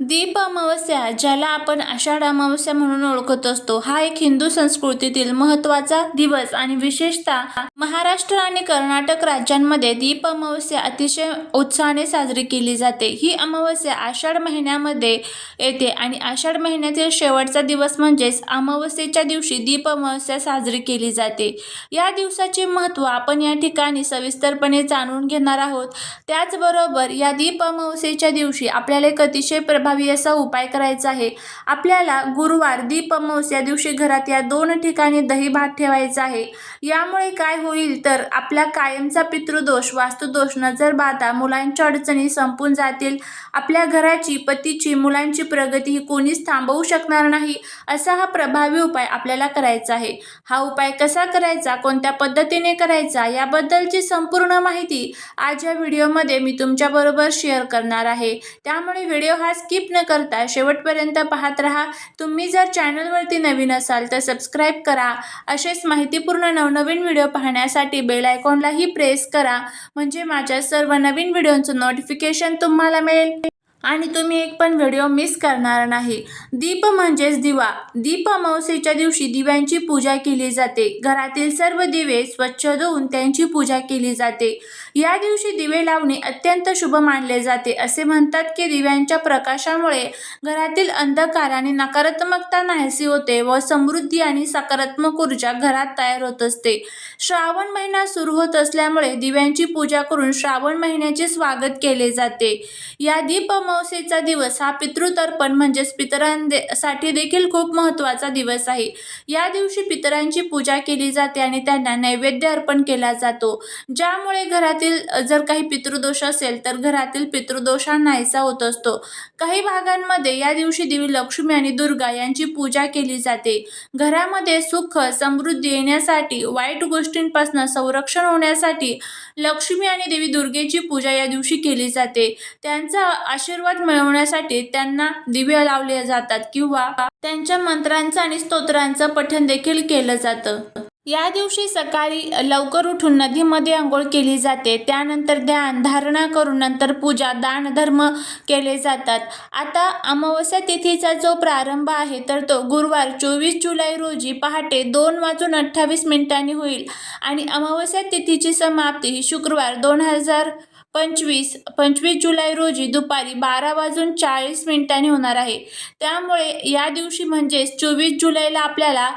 दीप अमावस्या ज्याला आपण आषाढ अमावस्या म्हणून ओळखत असतो हा एक हिंदू संस्कृतीतील महत्त्वाचा दिवस आणि विशेषतः महाराष्ट्र आणि कर्नाटक राज्यांमध्ये दीप अमावस्या अतिशय उत्साहाने साजरी केली जाते. ही अमावस्या आषाढ महिन्यामध्ये येते आणि आषाढ महिन्यातील शेवटचा दिवस म्हणजेच अमावस्येच्या दिवशी दीप अमावस्या साजरी केली जाते. या दिवसाचे महत्त्व आपण या ठिकाणी सविस्तरपणे जाणून घेणार आहोत. त्याचबरोबर या दीप अमावस्येच्या दिवशी आपल्याला एक अतिशय प्रभाव असा उपाय करायचा आहे. आपल्याला गुरुवार दीप या दिवशी घरात या दोन ठिकाणी दही भात ठेवायचा आहे. यामुळे काय होईल तर आपला कायमचा पितृदोष वास्तुदोष नजर बाधा मुलांच्या अडचणी संपून जातील. आपल्या घराची पतीची मुलांची प्रगती ही कोणीच थांबवू शकणार नाही असा हा प्रभावी उपाय आपल्याला करायचा आहे. हा उपाय कसा करायचा कोणत्या पद्धतीने करायचा याबद्दलची संपूर्ण माहिती आज या व्हिडिओमध्ये मी तुमच्याबरोबर शेअर करणार आहे. त्यामुळे व्हिडिओ हा स्किप न करता शेवटपर्यंत पाहत राहा. तुम्ही जर चॅनलवरती नवीन असाल तर सबस्क्राईब करा. असेच माहितीपूर्ण नवनवीन व्हिडिओ पाहण्यासाठी बेल आयकॉनलाही प्रेस करा. म्हणजे माझ्या सर्व नवीन व्हिडिओंचं नोटिफिकेशन तुम्हाला मिळेल. आणि तुम्ही एक पण व्हिडिओ मिस करणार नाही. दीप म्हणजेच दिवा. दीप अमावस्येच्या दिवशी दिव्यांची पूजा केली जाते. घरातील सर्व दिवे स्वच्छ धुवून त्यांची पूजा केली जाते. या दिवशी दिवे लावणे अत्यंत शुभ मानले जाते असे म्हणतात की दिव्यांच्या प्रकाशामुळे घरातील अंधकार आणि नकारात्मकता नाहीशी होते व समृद्धी आणि सकारात्मक ऊर्जा घरात तयार होत असते. श्रावण महिना सुरू होत असल्यामुळे दिव्यांची पूजा करून श्रावण महिन्याचे स्वागत केले जाते. या दीप अमावस्येचा दिवस हा पितृतर्पण म्हणजेच पितरांसाठी देखील खूप महत्त्वाचा दिवस आहे. या दिवशी पितरांची पूजा केली जाते आणि त्यांना नैवेद्य अर्पण केला जातो. ज्यामुळे घरात घरातील जर काही पितृदोष असेल तर घरातील पितृदोष हा नाहीसा होत असतो. काही भागांमध्ये या दिवशी देवी लक्ष्मी आणि दुर्गा यांची पूजा केली जाते. घरामध्ये सुख समृद्धी येण्यासाठी वाईट गोष्टींपासून संरक्षण होण्यासाठी लक्ष्मी आणि देवी दुर्गेची पूजा या दिवशी केली जाते. त्यांचा आशीर्वाद मिळवण्यासाठी त्यांना दिवे लावले जातात किंवा त्यांच्या मंत्रांचं आणि स्तोत्रांचं पठण देखील केलं जातं. या दिवशी सकाळी लवकर उठून नदीमध्ये आंघोळ केली जाते. त्यानंतर ध्यान धारणा करून नंतर पूजा दान धर्म केले जातात. आता अमावस्या तिथीचा जो प्रारंभ आहे तर तो गुरुवार चोवीस जुलै रोजी पहाटे दोन वाजून अठ्ठावीस मिनिटांनी होईल. आणि अमावस्या तिथीची समाप्ती ही शुक्रवार दोन हजार पंचवीस पंचवीस जुलै रोजी दुपारी बारा वाजून चाळीस मिनिटांनी होणार आहे. त्यामुळे या दिवशी म्हणजेच चोवीस जुलैला आपल्याला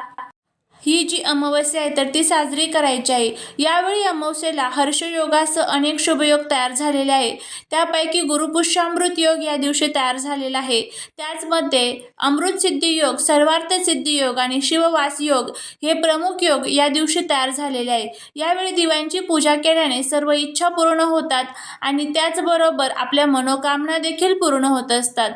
ही जी अमावस्या आहे तर ती साजरी करायची आहे. यावेळी अमावस्येला हर्षयोगासह अनेक शुभयोग तयार झालेले आहे त्यापैकी गुरुपुष्यामृत योग या दिवशी तयार झालेला आहे. त्याचमध्ये अमृत सिद्धी योग सर्वार्थ सिद्धी योग आणि शिववास योग हे प्रमुख योग या दिवशी तयार झालेले आहे यावेळी दिव्यांची पूजा केल्याने सर्व इच्छा पूर्ण होतात आणि त्याचबरोबर आपल्या मनोकामना देखील पूर्ण होत असतात.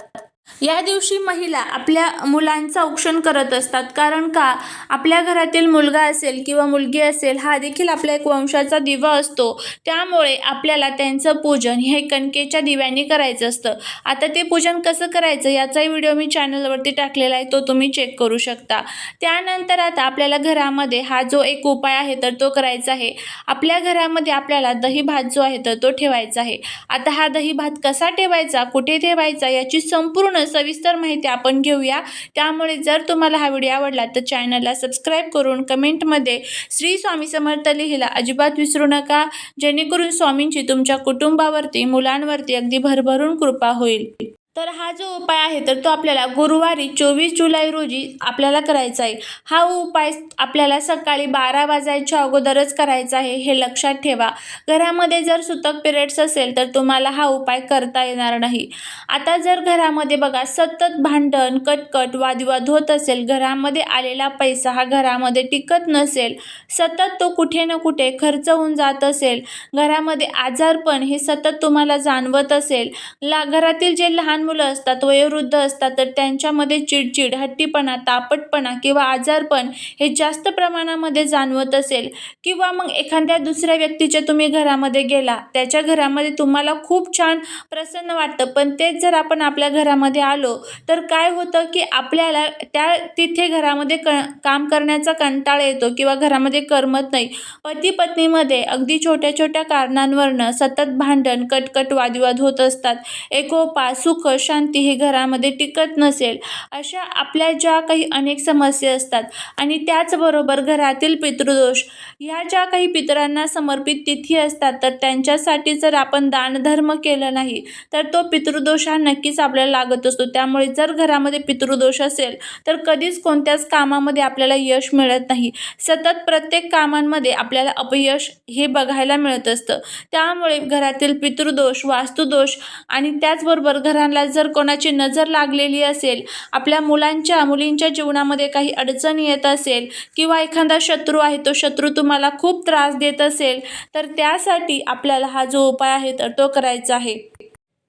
या दिवशी महिला आपल्या मुलांचं औक्षण करत असतात. कारण का? आपल्या घरातील मुलगा असेल किंवा मुलगी असेल हा देखील आपल्या एक वंशाचा दिवा असतो. त्यामुळे आपल्याला त्यांचं पूजन हे कणकेच्या दिव्यांनी करायचं असतं. आता ते पूजन कसं करायचं? याचाही व्हिडिओ मी चॅनलवरती टाकलेला आहे तो तुम्ही चेक करू शकता. त्यानंतर आता आपल्याला घरामध्ये हा जो एक उपाय आहे तर तो करायचा आहे. आपल्या घरामध्ये आपल्याला दही भात जो आहे तर तो ठेवायचा आहे. आता हा दही भात कसा ठेवायचा? कुठे ठेवायचा? याची संपूर्ण सविस्तर माहिती आपण घेऊया. त्यामुळे जर तुम्हाला हा व्हिडिओ आवडला तर चॅनलला सबस्क्राईब करून कमेंटमध्ये श्री स्वामी समर्थ लिहिला अजिबात विसरू नका. जेणेकरून स्वामींची तुमच्या कुटुंबावरती मुलांवरती अगदी भरभरून कृपा होईल. तर हा जो उपाय आहे तर तो आपल्याला गुरुवारी चोवीस जुलै रोजी आपल्याला करायचा आहे. हा उपाय आपल्याला सकाळी बारा वाजायच्या अगोदरच करायचा आहे हे लक्षात ठेवा. घरामध्ये जर सुतक पिरियड्स असेल तर तुम्हाला हा उपाय करता येणार नाही. आता जर घरामध्ये बघा सतत भांडण कटकट वादविवाद होत असेल घरामध्ये आलेला पैसा हा घरामध्ये टिकत नसेल सतत तो कुठे ना कुठे खर्च होऊन जात असेल घरामध्ये आजारपण हे सतत तुम्हाला जाणवत असेल ला घरातील जे लहान मुलं असतात वयोवृद्ध असतात तर त्यांच्यामध्ये चिडचिड हट्टीपणा तापटपणा किंवा आजारपण हे जास्त प्रमाणामध्ये जाणवत असेल. किंवा मग एखाद्या दुसऱ्या व्यक्तीच्या तुम्ही घरामध्ये गेला त्याच्या घरामध्ये तुम्हाला खूप छान प्रसन्न वाटतं. पण तेच जर आपण आपल्या घरामध्ये आलो तर काय होतं की आपल्याला त्या तिथे घरामध्ये क काम करण्याचा कंटाळा येतो किंवा घरामध्ये करमत नाही. पती पत्नीमध्ये अगदी छोट्या छोट्या कारणांवरनं सतत भांडण कटकट वादविवाद होत असतात. एकोपा सुख शांती हे घरामध्ये टिकत नसेल. अशा आपल्या ज्या काही अनेक समस्या असतात आणि त्याचबरोबर घरातील पितृदोष ह्या ज्या काही पितरांना समर्पित तिथी असतात तर त्यांच्यासाठी जर आपण दानधर्म केलं नाही तर तो पितृदोष हा नक्कीच आपल्याला लागत असतो. त्यामुळे जर घरामध्ये पितृदोष असेल तर कधीच कोणत्याच कामामध्ये आपल्याला यश मिळत नाही. सतत प्रत्येक कामांमध्ये आपल्याला अपयश हे बघायला मिळत असतं. त्यामुळे घरातील पितृदोष वास्तुदोष आणि त्याचबरोबर घरांना घराला जर कोणाची नजर लागलेली असेल आपल्या मुलांच्या मुलींच्या जीवनामध्ये काही अडचणी येत असेल किंवा एखादा शत्रू आहे तो शत्रू तुम्हाला खूप त्रास देत असेल तर त्यासाठी आपल्याला हा जो उपाय आहे तर तो करायचा आहे.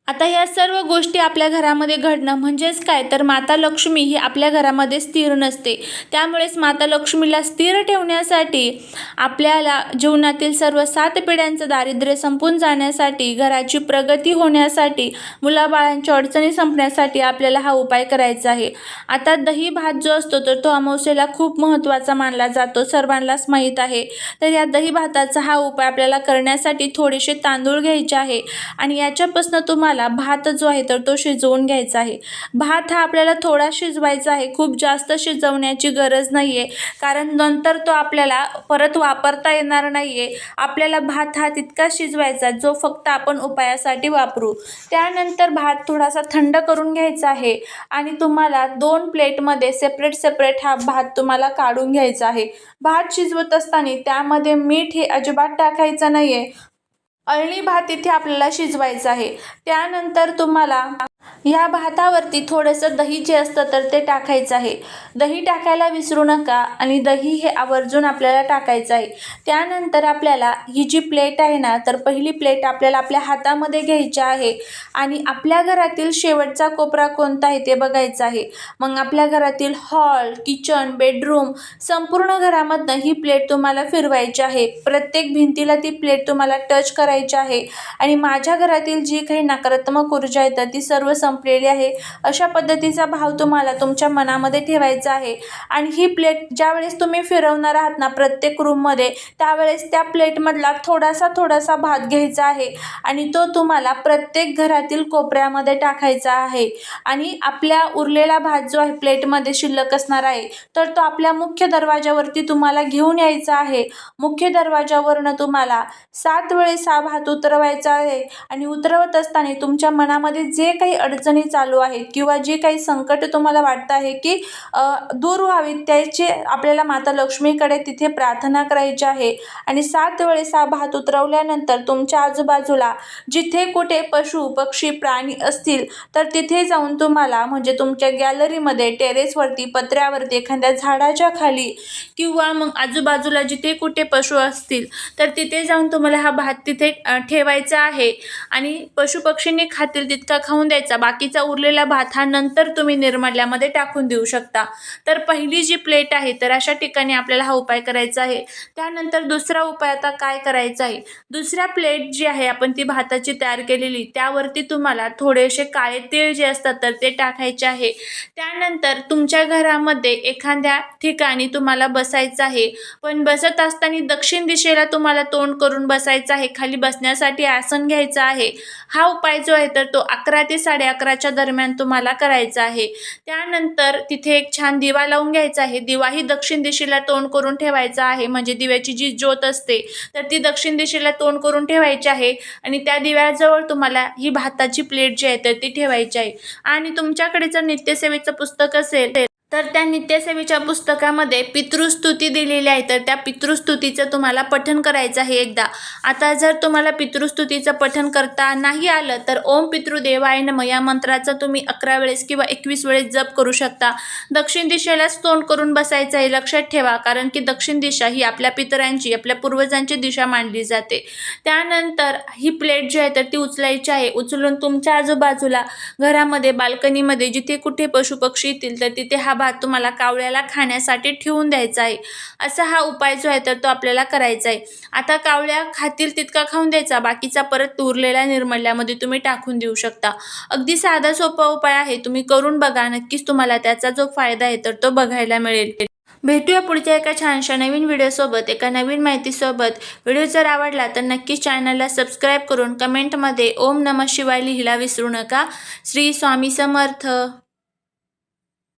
आता या सर्व गोष्टी आपल्या घरामध्ये घडणं म्हणजेच काय? तर माता लक्ष्मी ही आपल्या घरामध्ये स्थिर नसते. त्यामुळेच माता लक्ष्मीला स्थिर ठेवण्यासाठी आपल्याला जीवनातील सर्व सात पिढ्यांचं दारिद्र्य संपून जाण्यासाठी घराची प्रगती होण्यासाठी मुलाबाळांच्या अडचणी संपण्यासाठी आपल्याला हा उपाय करायचा आहे. आता दही भात जो असतो तर तो अमावस्येला खूप महत्त्वाचा मानला जातो सर्वांनाच माहीत आहे. तर या दही भाताचा हा उपाय आपल्याला करण्यासाठी थोडेसे तांदूळ घ्यायचे आहे. आणि याच्यापासून तुम्हाला भात जो आहे तर तो शिजवून घ्यायचा आहे. भात हा आपल्याला थोडा शिजवायचा आहे. खूप जास्त शिजवण्याची गरज नाही आहे कारण नंतर तो आपल्याला परत वापरता येणार नाही आहे आपल्याला भात हा तितका शिजवायचा जो फक्त आपण उपायासाठी वापरू. त्यानंतर भात थोडासा थंड करून घ्यायचा आहे. आणि तुम्हाला दोन प्लेटमध्ये सेपरेट सेपरेट हा भात तुम्हाला काढून घ्यायचा आहे. भात शिजवत असताना त्यामध्ये मीठ हे अजिबात टाकायचं नाही आहे अळणी भात इथे आपल्याला शिजवायचा आहे. त्यानंतर तुम्हाला ह्या भातावरती थोडंसं दही जे असतं तर ते टाकायचं आहे. दही टाकायला विसरू नका आणि दही हे आवर्जून आपल्याला टाकायचं आहे. त्यानंतर आपल्याला ही जी प्लेट आहे ना तर पहिली प्लेट आपल्याला आपल्या हातामध्ये घ्यायची आहे आणि आपल्या घरातील शेवटचा कोपरा कोणता आहे ते बघायचं आहे. मग आपल्या घरातील हॉल किचन बेडरूम संपूर्ण घरामधनं ही प्लेट तुम्हाला फिरवायची आहे. प्रत्येक भिंतीला ती प्लेट तुम्हाला टच करायची आहे आणि माझ्या घरातील जी काही नकारात्मक ऊर्जा येतात ती सर्व संपलेली आहे. अशा पद्धतीचा भाव तुम्हाला तुमच्या मनामध्ये ठेवायचा आहे. आणि ही प्लेट ज्यावेळेस तुम्ही फिरवणार आहात ना प्रत्येक रूममध्ये त्यावेळेस त्या प्लेटमधला थोडासा थोडासा भात घ्यायचा आहे. आणि तो तुम्हाला प्रत्येक घरातील कोपऱ्यामध्ये टाकायचा आहे. आणि आपल्या उरलेला भात जो आहे प्लेटमध्ये शिल्लक असणार आहे तर तो आपल्या मुख्य दरवाजावरती तुम्हाला घेऊन यायचा आहे. मुख्य दरवाजावरनं तुम्हाला सात वेळेस हा भात उतरवायचा आहे. आणि उतरवत असताना तुमच्या मनामध्ये जे काही अडचण अडचणी चालू आहेत किंवा जे काही संकट तुम्हाला वाटतं आहे की दूर व्हावीत त्याचे आपल्याला माता लक्ष्मीकडे तिथे प्रार्थना करायची आहे. आणि सात वेळेस हा भात उतरवल्यानंतर तुमच्या आजूबाजूला जिथे कुठे पशु पक्षी प्राणी असतील तर तिथे जाऊन तुम्हाला म्हणजे तुमच्या गॅलरीमध्ये टेरेसवरती पत्र्यावरती एखाद्या झाडाच्या खाली किंवा मग आजूबाजूला जिथे कुठे पशु असतील तर तिथे जाऊन तुम्हाला हा भात तिथे ठेवायचा आहे. आणि पशुपक्षींनी खातील तितका खाऊन द्यायचा. बाकीचा उरलेला भात हा नंतर तुम्ही निर्मल्यामध्ये टाकून देऊ शकता. तर पहिली जी प्लेट आहे तर अशा ठिकाणी आपल्याला हा उपाय करायचा आहे. त्यानंतर दुसरा उपाय आता काय करायचा आहे? दुसऱ्या प्लेट जी आहे आपण ती भाताची तयार केलेली त्यावरती तुम्हाला थोडेसे काळे तीळ जे असतात तर ते टाकायचे आहे. त्यानंतर तुमच्या घरामध्ये एखाद्या ठिकाणी तुम्हाला बसायचं आहे. पण बसत असताना दक्षिण दिशेला तुम्हाला तोंड करून बसायचं आहे. खाली बसण्यासाठी आसन घ्यायचं आहे. हा उपाय जो आहे तर तो अकरा ते साडे अकराच्या दरम्यान तुम्हाला करायचं आहे. त्यानंतर तिथे एक छान दिवा लावून घ्यायचा आहे. दिवाही दक्षिण दिशेला तोंड करून ठेवायचा आहे. म्हणजे दिव्याची जी ज्योत असते तर ती दक्षिण दिशेला तोंड करून ठेवायची आहे. आणि त्या दिव्याजवळ तुम्हाला ही भाताची प्लेट जी आहे तर ती ठेवायची आहे. आणि तुमच्याकडे जर नित्यसेवेचं पुस्तक असेल तर त्या नित्यसेवेच्या पुस्तकामध्ये पितृस्तुती दिलेली आहे. तर त्या पितृस्तुतीचं तुम्हाला पठण करायचं आहे एकदा. आता जर तुम्हाला पितृस्तुतीचं पठण करता नाही आलं तर ओम पितृदेवाय नम. या मंत्राचा तुम्ही अकरा वेळेस किंवा एकवीस वेळेस जप करू शकता. दक्षिण दिशेलाच तोंड करून बसायचं आहे लक्षात ठेवा कारण की दक्षिण दिशा ही आपल्या पितरांची आपल्या पूर्वजांची दिशा मानली जाते. त्यानंतर ही प्लेट जी आहे तर ती उचलायची आहे. उचलून तुमच्या आजूबाजूला घरामध्ये बाल्कनीमध्ये जिथे कुठे पशुपक्षी येतील तर तिथे हा भात तुम्हाला कावळ्याला खाण्यासाठी ठेवून द्यायचा आहे. असा हा उपाय जो आहे तर तो आपल्याला करायचा आहे. आता कावळ्या खातील तितका खाऊन द्यायचा बाकीचा परत उरलेल्या निर्मल्यामध्ये तुम्ही टाकून देऊ शकता. अगदी साधा सोपा उपाय आहे तुम्ही करून बघा नक्कीच तुम्हाला त्याचा जो फायदा आहे तर तो बघायला मिळेल. भेटूया पुढच्या एका छानशा नवीन व्हिडिओसोबत एका नवीन माहितीसोबत व्हिडिओ जर आवडला तर नक्कीच चॅनलला सबस्क्राईब करून कमेंटमध्ये ओम नम शिवाय लिहिला विसरू नका. श्री स्वामी समर्थ.